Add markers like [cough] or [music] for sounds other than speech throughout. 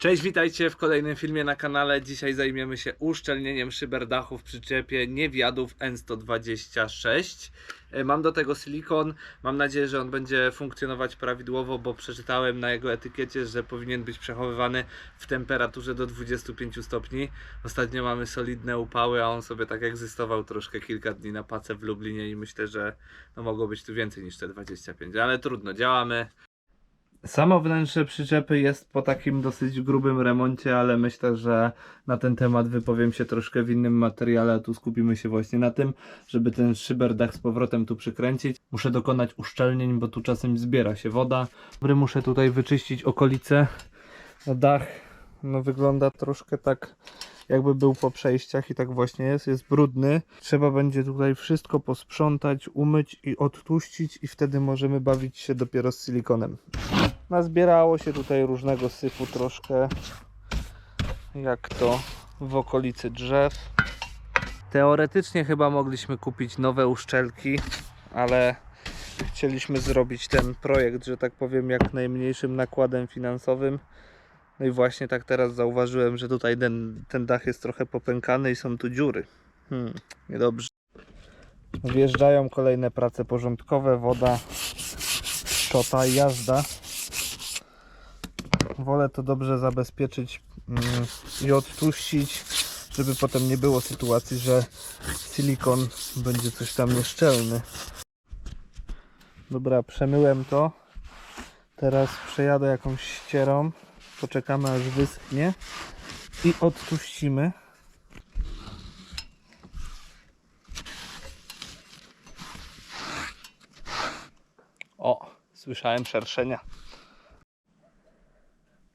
Cześć, witajcie w kolejnym filmie na kanale. Dzisiaj zajmiemy się uszczelnieniem szyber dachu w przyczepie Niewiadów N126. E, Mam do tego silikon. Mam nadzieję, że on będzie funkcjonować prawidłowo, bo przeczytałem na jego etykiecie, że powinien być przechowywany w temperaturze do 25 stopni. Ostatnio mamy solidne upały, a on sobie tak egzystował troszkę kilka dni na pace w Lublinie i myślę, że no mogło być tu więcej niż te 25, ale trudno, działamy. Samo wnętrze przyczepy jest po takim dosyć grubym remoncie, ale myślę, że na ten temat wypowiem się troszkę w innym materiale, tu skupimy się właśnie na tym, żeby ten szyberdach z powrotem tu przykręcić. Muszę dokonać uszczelnień, bo tu czasem zbiera się woda. Muszę tutaj wyczyścić okolice. Dach no wygląda troszkę tak jakby był po przejściach i tak właśnie jest, jest brudny. Trzeba będzie tutaj wszystko posprzątać, umyć i odtłuścić i wtedy możemy bawić się dopiero z silikonem. Nazbierało się tutaj różnego syfu troszkę, jak to w okolicy drzew. Teoretycznie chyba mogliśmy kupić nowe uszczelki, ale chcieliśmy zrobić ten projekt, że tak powiem, jak najmniejszym nakładem finansowym. No i właśnie tak teraz zauważyłem, że tutaj ten, ten dach jest trochę popękany i są tu dziury. Hmm, niedobrze. Wjeżdżają kolejne prace porządkowe, woda, szczota i jazda. Wolę to dobrze zabezpieczyć mm, i odtłuścić, żeby potem nie było sytuacji, że silikon będzie coś tam nieszczelny. Dobra, przemyłem to. Teraz przejadę jakąś ścierą. Poczekamy aż wyschnie i odtłuścimy. O, słyszałem szerszenia.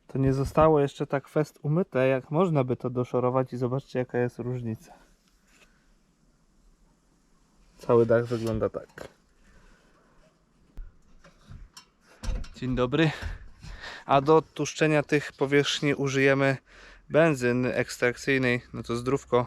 To nie zostało jeszcze tak fest umyte, jak można by to doszorować i zobaczcie jaka jest różnica. Cały dach wygląda tak. Dzień dobry. A do odtłuszczenia tych powierzchni użyjemy benzyny ekstrakcyjnej. No to zdrówko.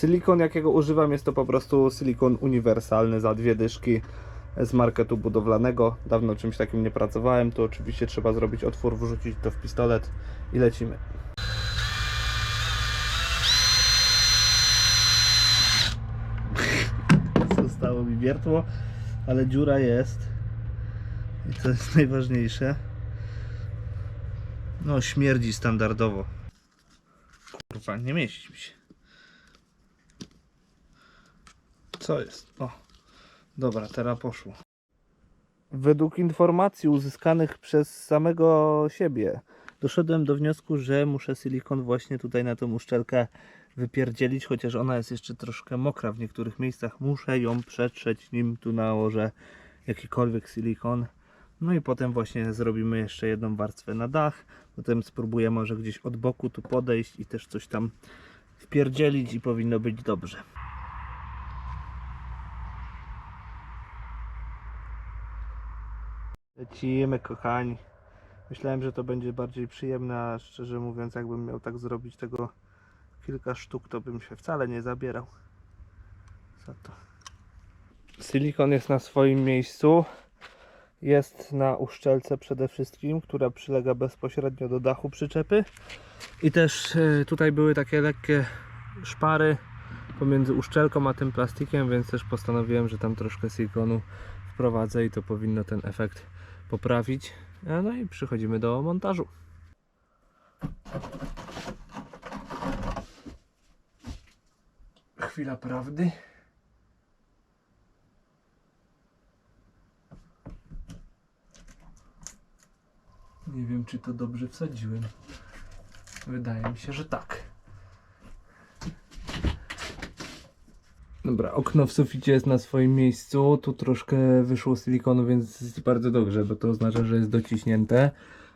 Silikon jakiego używam jest to po prostu silikon uniwersalny za dwie dyszki z marketu budowlanego. Dawno czymś takim nie pracowałem. Tu oczywiście trzeba zrobić otwór, wrzucić to w pistolet i lecimy. [laughs] Zostało mi wiertło, ale dziura jest. I to jest najważniejsze. No, śmierdzi standardowo. Kurwa, nie mieści mi się. Co jest? O, dobra, teraz poszło. Według informacji uzyskanych przez samego siebie doszedłem do wniosku, że muszę silikon właśnie tutaj na tą uszczelkę wypierdzielić, chociaż ona jest jeszcze troszkę mokra w niektórych miejscach. Muszę ją przetrzeć, nim tu nałożę jakikolwiek silikon. No i potem właśnie zrobimy jeszcze jedną warstwę na dach. Potem spróbuję może gdzieś od boku tu podejść i też coś tam wpierdzielić i powinno być dobrze. Lecimy, kochani. Myślałem, że to będzie bardziej przyjemne, a szczerze mówiąc, jakbym miał tak zrobić tego kilka sztuk, to bym się wcale nie zabierał. Za to. Silikon jest na swoim miejscu. Jest na uszczelce przede wszystkim, która przylega bezpośrednio do dachu przyczepy. I też e, tutaj były takie lekkie szpary pomiędzy uszczelką a tym plastikiem, więc też postanowiłem, że tam troszkę silikonu wprowadzę i to powinno ten efekt poprawić. E, No i przechodzimy do montażu. Chwila prawdy. Nie wiem, czy to dobrze wsadziłem. Wydaje mi się, że tak. Dobra, okno w suficie jest na swoim miejscu. Tu troszkę wyszło silikonu, więc jest bardzo dobrze, bo to oznacza, że jest dociśnięte.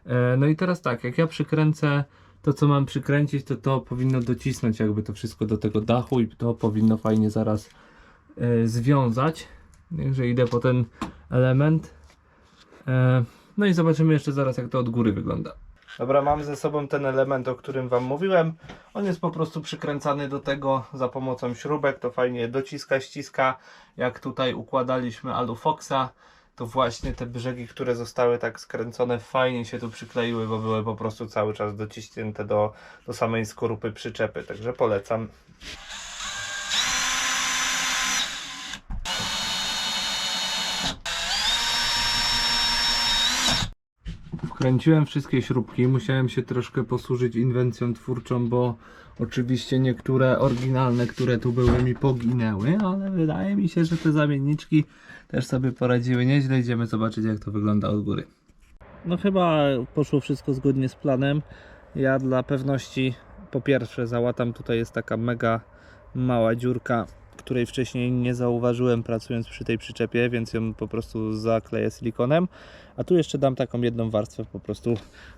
E, No i teraz tak, jak ja przykręcę to, co mam przykręcić, to to powinno docisnąć jakby to wszystko do tego dachu i to powinno fajnie zaraz e, związać. Także idę po ten element. E, No i zobaczymy jeszcze zaraz, jak to od góry wygląda. Dobra, mam ze sobą ten element, o którym Wam mówiłem. On jest po prostu przykręcany do tego za pomocą śrubek. To fajnie dociska, ściska. Jak tutaj układaliśmy Alufoxa, to właśnie te brzegi, które zostały tak skręcone, fajnie się tu przykleiły, bo były po prostu cały czas dociśnięte do, do samej skorupy przyczepy. Także polecam. Wkręciłem wszystkie śrubki, musiałem się troszkę posłużyć inwencją twórczą, bo oczywiście niektóre oryginalne, które tu były mi poginęły, ale wydaje mi się, że te zamienniczki też sobie poradziły nieźle. Idziemy zobaczyć jak to wygląda od góry. No chyba poszło wszystko zgodnie z planem. Ja dla pewności po pierwsze załatam, tutaj jest taka mega mała dziurka, której wcześniej nie zauważyłem pracując przy tej przyczepie, więc ją po prostu zakleję silikonem. A tu jeszcze dam taką jedną warstwę po prostu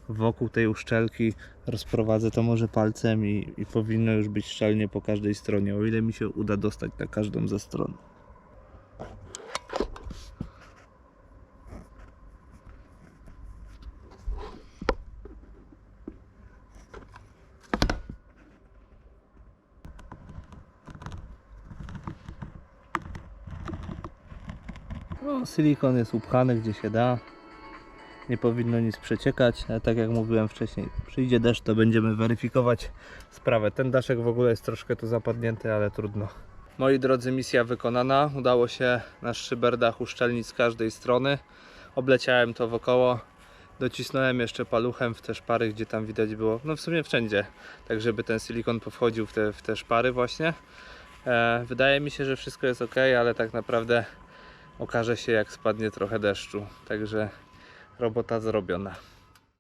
wokół tej uszczelki, rozprowadzę to może palcem i, i powinno już być szczelnie po każdej stronie, o ile mi się uda dostać na każdą ze stron. No, silikon jest upchany gdzie się da. Nie powinno nic przeciekać, ale tak jak mówiłem wcześniej, przyjdzie deszcz, to będziemy weryfikować sprawę. Ten daszek w ogóle jest troszkę tu zapadnięty, ale trudno. Moi drodzy, misja wykonana. Udało się nasz szyberdach uszczelnić z każdej strony. Obleciałem to wokoło. Docisnąłem jeszcze paluchem w te szpary, gdzie tam widać było, no w sumie wszędzie, tak żeby ten silikon powchodził w te, w te szpary właśnie. E, wydaje mi się, że wszystko jest ok, ale tak naprawdę okaże się jak spadnie trochę deszczu. Także robota zrobiona.